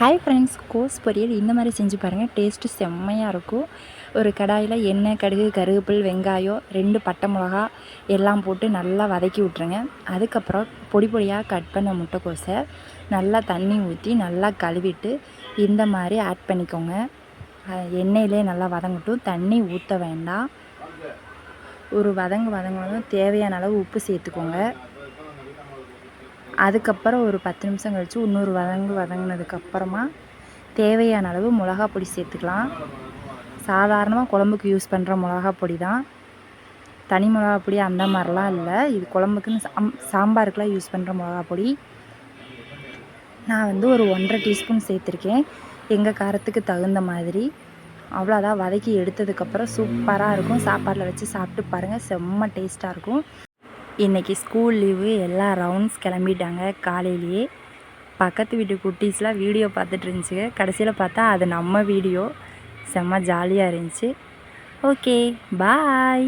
Hi friends கோஸ் பொரியல் இந்த மாதிரி செஞ்சு பாருங்கள் டேஸ்ட்டு செம்மையாக இருக்கும். ஒரு கடாயில் எண்ணெய் கடுகு கருவேப்பில் வெங்காயம் ரெண்டு பட்டை மிளகா எல்லாம் போட்டு நல்லா வதக்கி விட்ருங்க அதுக்கப்புறம் பொடி பொடியாக கட் பண்ண முட்டைக்கோஸை நல்லா தண்ணி ஊற்றி நல்லா கழுவிட்டு இந்த மாதிரி ஆட் பண்ணிக்கோங்க. எண்ணெயிலே நல்லா வதங்கட்டும். தண்ணி ஊற்ற வேண்டாம். ஒரு வதங்கு வதங்கினதும் தேவையான அளவு உப்பு சேர்த்துக்கோங்க. அதுக்கப்புறம் ஒரு பத்து நிமிஷம் கழித்து இன்னொரு வதங்கு வதங்கினதுக்கப்புறமா தேவையான அளவு மிளகா பொடி சேர்த்துக்கலாம். சாதாரணமாக குழம்புக்கு யூஸ் பண்ணுற மிளகா பொடி தான். தனி மிளகா பொடி அந்த மாதிரிலாம் இல்லை. இது குழம்புக்குன்னு சாம் சாம்பாருக்கெலாம் யூஸ் பண்ணுற மிளகா பொடி. நான் வந்து ஒரு ஒன்றரை டீஸ்பூன் சேர்த்துருக்கேன். எங்கள் காரத்துக்கு தகுந்த மாதிரி. அவ்வளோதான். வதக்கி எடுத்ததுக்கப்புறம் சூப்பராக இருக்கும். சாப்பாட்டில் வச்சு சாப்பிட்டு பாருங்கள் செம்ம டேஸ்ட்டாக இருக்கும். இன்றைக்கி ஸ்கூல் லீவு எல்லாம் ரவுண்ட்ஸ் கிளம்பிட்டாங்க காலையிலேயே. பக்கத்து வீட்டு குட்டீஸ்லாம் வீடியோ பார்த்துட்டு இருந்துச்சுங்க கடைசியில் பார்த்தா அது நம்ம வீடியோ செம்ம ஜாலியாக இருந்துச்சு. Okay bye